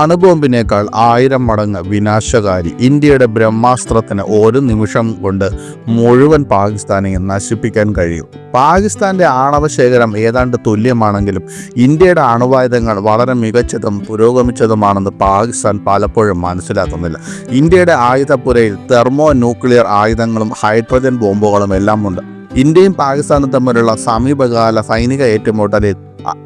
അണുബോംബിനേക്കാൾ ആയിരം മടങ്ങ് വിനാശകാരി. ഇന്ത്യയുടെ ബ്രഹ്മാസ്ത്രത്തിന് ഒരു നിമിഷം കൊണ്ട് മുഴുവൻ പാകിസ്ഥാനെ നശിപ്പിക്കാൻ കഴിയും. പാകിസ്ഥാന്റെ ആണവ ശേഖരം ഏതാണ്ട് തുല്യമാണെങ്കിലും ഇന്ത്യയുടെ അണുവായുധങ്ങൾ വളരെ മികച്ചതും പുരോഗമിച്ചതുമാണെന്ന് പാകിസ്ഥാൻ പലപ്പോഴും മനസ്സിലാക്കുന്നില്ല. ഇന്ത്യയുടെ ആയുധപ്പുരയിൽ തെർമോ ന്യൂക്ലിയർ ആയുധങ്ങളും ഹൈഡ്രജൻ ബോംബുകളും എല്ലാം ഉണ്ട് ഇന്ത്യയും പാകിസ്ഥാനും തമ്മിലുള്ള സമീപകാല സൈനിക ഏറ്റുമുട്ടലിൽ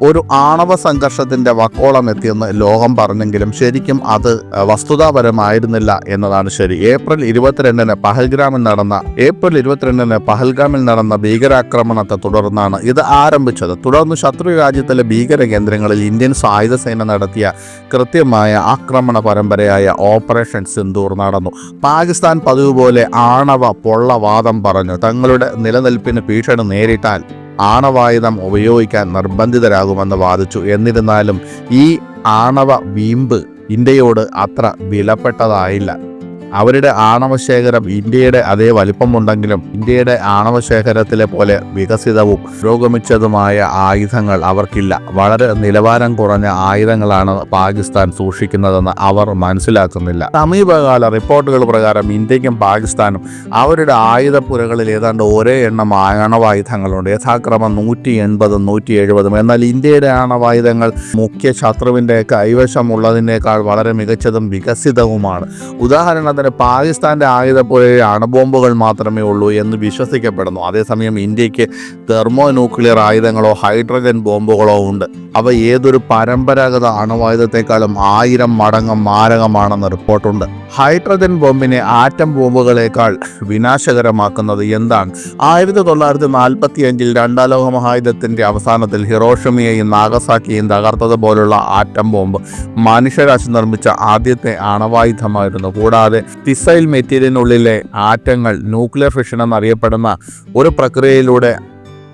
ഒരു ആണവ സംഘർഷത്തിന്റെ വക്കോളം എത്തിയെന്ന് ലോകം പറഞ്ഞെങ്കിലും ശരിക്കും അത് വസ്തുതാപരമായിരുന്നില്ല എന്നതാണ് ശരി. ഏപ്രിൽ ഇരുപത്തിരണ്ടിന് പഹൽഗ്രാമിൽ നടന്ന ഏപ്രിൽ ഇരുപത്തിരണ്ടിന് പഹൽഗ്രാമിൽ നടന്ന ഭീകരാക്രമണത്തെ തുടർന്നാണ് ഇത് ആരംഭിച്ചത്. തുടർന്ന് ശത്രു രാജ്യത്തിലെ ഭീകര കേന്ദ്രങ്ങളിൽ ഇന്ത്യൻ സായുധ സേന നടത്തിയ കൃത്യമായ ആക്രമണ പരമ്പരയായ ഓപ്പറേഷൻ സിന്ദൂർ നടന്നു. പാകിസ്ഥാൻ പതിവ് പോലെ ആണവ പൊള്ളവാദം പറഞ്ഞു. തങ്ങളുടെ നിലനിൽപ്പിന് ഭീഷണി നേരിട്ടാൽ ആണവായുധം ഉപയോഗിക്കാൻ നിർബന്ധിതരാകുമെന്ന് വാദിച്ചു. എന്നിരുന്നാലും ഈ ആണവ വീമ്പ് ഇന്ത്യയോട് അത്ര വിലപ്പെട്ടതായില്ല. അവരുടെ ആണവശേഖരം ഇന്ത്യയുടെ അതേ വലിപ്പമുണ്ടെങ്കിലും ഇന്ത്യയുടെ ആണവശേഖരത്തിലെ പോലെ വികസിതവും പുരോഗമിച്ചതുമായ ആയുധങ്ങൾ അവർക്കില്ല. വളരെ നിലവാരം കുറഞ്ഞ ആയുധങ്ങളാണ് പാകിസ്ഥാൻ സൂക്ഷിക്കുന്നതെന്ന് അവർ മനസ്സിലാക്കുന്നില്ല. സമീപകാല റിപ്പോർട്ടുകൾ പ്രകാരം ഇന്ത്യക്കും പാകിസ്ഥാനും അവരുടെ ആയുധപ്പുരകളിൽ ഏതാണ്ട് ഒരേ എണ്ണം ആണവായുധങ്ങളുണ്ട്. യഥാക്രമം നൂറ്റി എൺപതും നൂറ്റി എഴുപതും എന്നാൽ ഇന്ത്യയുടെ ആണവായുധങ്ങൾ മുഖ്യ ശത്രുവിന്റെ കൈവശമുള്ളതിനേക്കാൾ വളരെ മികച്ചതും വികസിതവുമാണ്. ഉദാഹരണത്തിന് പാകിസ്ഥാന്റെ പോലെ അണുബോംബുകൾ മാത്രമേ ഉള്ളൂ എന്ന് വിശ്വസിക്കപ്പെടുന്നു. അതേസമയം ഇന്ത്യയ്ക്ക് തെർമോ ന്യൂക്ലിയർ ആയുധങ്ങളോ ഹൈഡ്രജൻ ബോംബുകളോ ഉണ്ട്. അവ ഏതൊരു പരമ്പരാഗത അണുവായുധത്തെക്കാളും ആയിരം മടങ്ങ് മാരകമാണെന്ന് റിപ്പോർട്ടുണ്ട്. ഹൈഡ്രജൻ ബോംബിനെ ആറ്റം ബോംബുകളേക്കാൾ വിനാശകരമാക്കുന്നത് എന്താണ്? ആയിരത്തി തൊള്ളായിരത്തി നാൽപ്പത്തി അഞ്ചിൽ രണ്ടാം ലോക മഹായുധത്തിന്റെ അവസാനത്തിൽ ഹിറോഷിമയെയും നാഗസാക്കിയെയും തകർത്തതുപോലുള്ള ആറ്റം ബോംബ് മനുഷ്യരാശി നിർമ്മിച്ച ആദ്യത്തെ അണവായുധമായിരുന്നു. കൂടാതെ ഫിസൈൽ മെറ്റീരിയലിനുള്ളിലെ ആറ്റങ്ങൾ ന്യൂക്ലിയർ ഫിഷൻ എന്നറിയപ്പെടുന്ന ഒരു പ്രക്രിയയിലൂടെ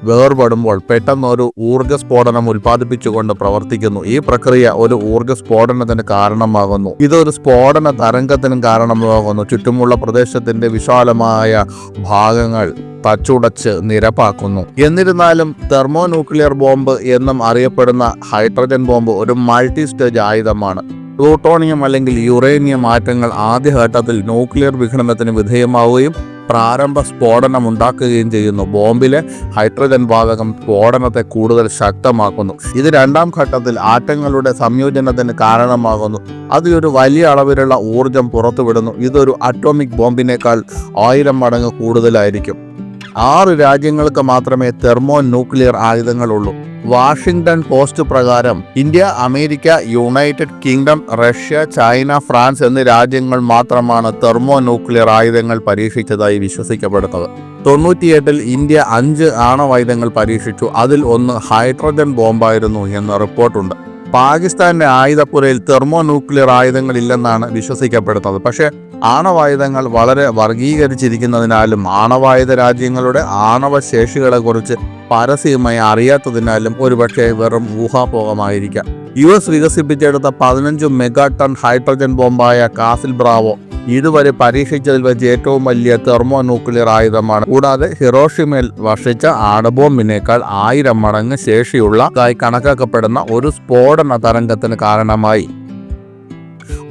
വേർപെടുമ്പോൾ പെട്ടെന്ന് ഒരു ഊർജസ്ഫോടനം ഉൽപ്പാദിപ്പിച്ചുകൊണ്ട് പ്രവർത്തിക്കുന്നു. ഈ പ്രക്രിയ ഒരു ഊർജസ്ഫോടനത്തിന് കാരണമാകുന്നു. ഇതൊരു സ്ഫോടന തരംഗത്തിനും കാരണമാകുന്നു. ചുറ്റുമുള്ള പ്രദേശത്തിന്റെ വിശാലമായ ഭാഗങ്ങൾ തച്ചുടച്ച് നിരപ്പാക്കുന്നു. എന്നിരുന്നാലും തെർമോ ന്യൂക്ലിയർ ബോംബ് എന്നും അറിയപ്പെടുന്ന ഹൈഡ്രജൻ ബോംബ് ഒരു മൾട്ടി സ്റ്റേജ് ആയുധമാണ്. പ്ലൂട്ടോണിയം അല്ലെങ്കിൽ യുറേനിയം ആറ്റങ്ങൾ ആദ്യഘട്ടത്തിൽ ന്യൂക്ലിയർ വിഘടനത്തിന് വിധേയമാവുകയും പ്രാരംഭ സ്ഫോടനം ഉണ്ടാക്കുകയും ചെയ്യുന്നു. ബോംബിലെ ഹൈഡ്രജൻ വാതകം സ്ഫോടനത്തെ കൂടുതൽ ശക്തമാക്കുന്നു. ഇത് രണ്ടാം ഘട്ടത്തിൽ ആറ്റങ്ങളുടെ സംയോജനത്തിന് കാരണമാകുന്നു. അത് ഒരു വലിയ അളവിലുള്ള ഊർജം പുറത്തുവിടുന്നു. ഇതൊരു അറ്റോമിക് ബോംബിനേക്കാൾ ആയിരം മടങ്ങ് കൂടുതലായിരിക്കും. ആറ് രാജ്യങ്ങൾക്ക് മാത്രമേ തെർമോ ന്യൂക്ലിയർ ആയുധങ്ങളുള്ളൂ. വാഷിംഗ്ടൺ പോസ്റ്റ് പ്രകാരം India America United Kingdom Russia China France എന്നീ രാജ്യങ്ങൾ മാത്രമാണ് തെർമോ ന്യൂക്ലിയർ ആയുധങ്ങൾ പരീക്ഷിച്ചതായി വിശ്വസിക്കപ്പെടുന്നത്. തൊണ്ണൂറ്റിയെട്ടിൽ ഇന്ത്യ അഞ്ച് ആണവായുധങ്ങൾ പരീക്ഷിച്ചു. അതിൽ ഒന്ന് ഹൈഡ്രജൻ ബോംബായിരുന്നു എന്ന റിപ്പോർട്ടുണ്ട്. പാകിസ്ഥാന്റെ ആയുധപ്പുരയിൽ തെർമോ ന്യൂക്ലിയർ ആയുധങ്ങൾ ഇല്ലെന്നാണ് വിശ്വസിക്കപ്പെടുന്നത്. പക്ഷേ ആണവായുധങ്ങൾ വളരെ വർഗീകരിച്ചിരിക്കുന്നതിനാലും ആണവായുധ രാജ്യങ്ങളുടെ ആണവ ശേഷികളെക്കുറിച്ച് പരസ്യമായി അറിയാത്തതിനാലും ഒരുപക്ഷെ വെറും ഊഹാപോഹമായിരിക്കാം. യു എസ് വികസിപ്പിച്ചെടുത്ത പതിനഞ്ച് മെഗാ ടൺ ഹൈഡ്രജൻ ബോംബായ കാസിൽ ബ്രാവോ ഇതുവരെ പരീക്ഷിച്ചതിൽ വെച്ച് ഏറ്റവും വലിയ തെർമോ ന്യൂക്ലിയർ ആയുധമാണ്. കൂടാതെ ഹിറോഷിമയിൽ വർഷിച്ച ആണബോംബിനേക്കാൾ ആയിരം മടങ്ങ് ശേഷിയുള്ളതായി കണക്കാക്കപ്പെടുന്ന ഒരു സ്ഫോടന തരംഗത്തിന് കാരണമായി.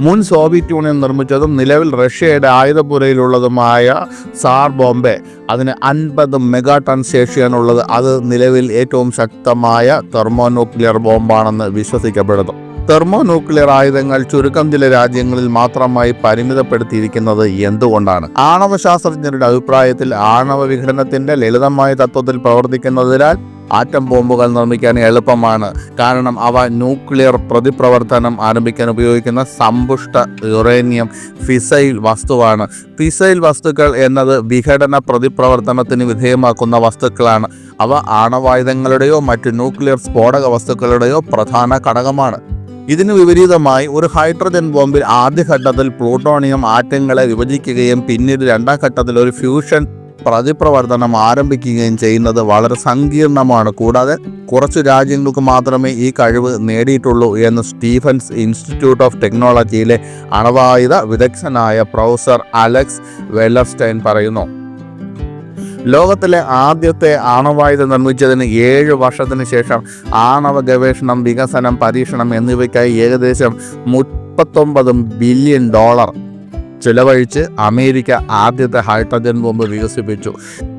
മുൻ സോവിയറ്റ് യൂണിയൻ നിർമ്മിച്ചതും നിലവിൽ റഷ്യയുടെ ആയുധപുരയിലുള്ളതുമായ സാർ ബോംബെ അതിന് അൻപത് മെഗാ ടൺ ശേഷിയാണുള്ളത്. അത് നിലവിൽ ഏറ്റവും ശക്തമായ തെർമോ ന്യൂക്ലിയർ ബോംബാണെന്ന് വിശ്വസിക്കപ്പെടുന്നു. തെർമോ ന്യൂക്ലിയർ ആയുധങ്ങൾ ചുരുക്കം ചില രാജ്യങ്ങളിൽ മാത്രമായി പരിമിതപ്പെടുത്തിയിരിക്കുന്നത് എന്തുകൊണ്ടാണ്? ആണവ ശാസ്ത്രജ്ഞരുടെ അഭിപ്രായത്തിൽ ആണവ വിഘടനത്തിന്റെ ലളിതമായ തത്വത്തിൽ പ്രവർത്തിക്കുന്നതിനാൽ ആറ്റം ബോംബുകൾ നിർമ്മിക്കാൻ എളുപ്പമാണ്. കാരണം അവ ന്യൂക്ലിയർ പ്രതിപ്രവർത്തനം ആരംഭിക്കാൻ ഉപയോഗിക്കുന്ന സമ്പുഷ്ട യുറേനിയം ഫിസൈൽ വസ്തുവാണ്. ഫിസൈൽ വസ്തുക്കൾ എന്നത് വിഘടന പ്രതിപ്രവർത്തനത്തിന് വിധേയമാക്കുന്ന വസ്തുക്കളാണ്. അവ ആണവായുധങ്ങളുടെയോ മറ്റ് ന്യൂക്ലിയർ സ്ഫോടക വസ്തുക്കളുടെയോ പ്രധാന ഘടകമാണ്. ഇതിനു വിപരീതമായി ഒരു ഹൈഡ്രജൻ ബോംബിൽ ആദ്യഘട്ടത്തിൽ പ്ലൂട്ടോണിയം ആറ്റങ്ങളെ വിഭജിക്കുകയും പിന്നീട് രണ്ടാം ഘട്ടത്തിൽ ഒരു ഫ്യൂഷൻ പ്രതിപ്രവർത്തനം ആരംഭിക്കുകയും ചെയ്യുന്നത് വളരെ സങ്കീർണമാണ്. കൂടാതെ കുറച്ച് രാജ്യങ്ങൾക്ക് മാത്രമേ ഈ കഴിവ് നേടിയിട്ടുള്ളൂ എന്ന് സ്റ്റീഫൻസ് ഇൻസ്റ്റിറ്റ്യൂട്ട് ഓഫ് ടെക്നോളജിയിലെ അണവായുധ വിദഗ്ധനായ പ്രൊഫസർ അലക്സ് വെല്ലർസ്റ്റൈൻ പറയുന്നു. ലോകത്തിലെ ആദ്യത്തെ ആണവായുധം നിർമ്മിച്ചതിന് ഏഴ് വർഷത്തിന് ശേഷം ആണവ ഗവേഷണം വികസനം പരീക്ഷണം എന്നിവയ്ക്കായി ഏകദേശം മുപ്പത്തൊമ്പത് ബില്യൺ ഡോളർ ചിലവഴിച്ച് അമേരിക്ക ആദ്യത്തെ ഹൈഡ്രജൻ ബോംബ് വികസിപ്പിച്ചു.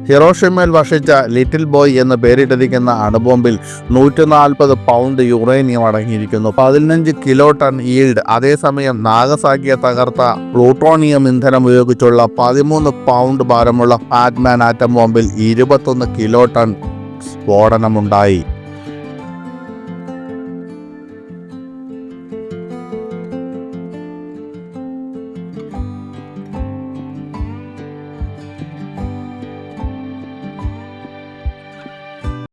ഹിറോഷിമയിൽ വർഷിച്ച ലിറ്റിൽ ബോയ് എന്ന് പേരിട്ടിരിക്കുന്ന അണുബോംബിൽ നൂറ്റി നാൽപ്പത് പൗണ്ട് യുറേനിയം അടങ്ങിയിരിക്കുന്നു. പതിനഞ്ച് കിലോ ടൺ ഈൽഡ് അതേസമയം നാഗസാക്കിയെ തകർത്ത പ്ലൂട്ടോണിയം ഇന്ധനം ഉപയോഗിച്ചുള്ള പതിമൂന്ന് പൗണ്ട് ഭാരമുള്ള പാറ്റ്മാൻ ആറ്റം ബോംബിൽ ഇരുപത്തൊന്ന് കിലോ ടൺ സ്ഫോടനമുണ്ടായി.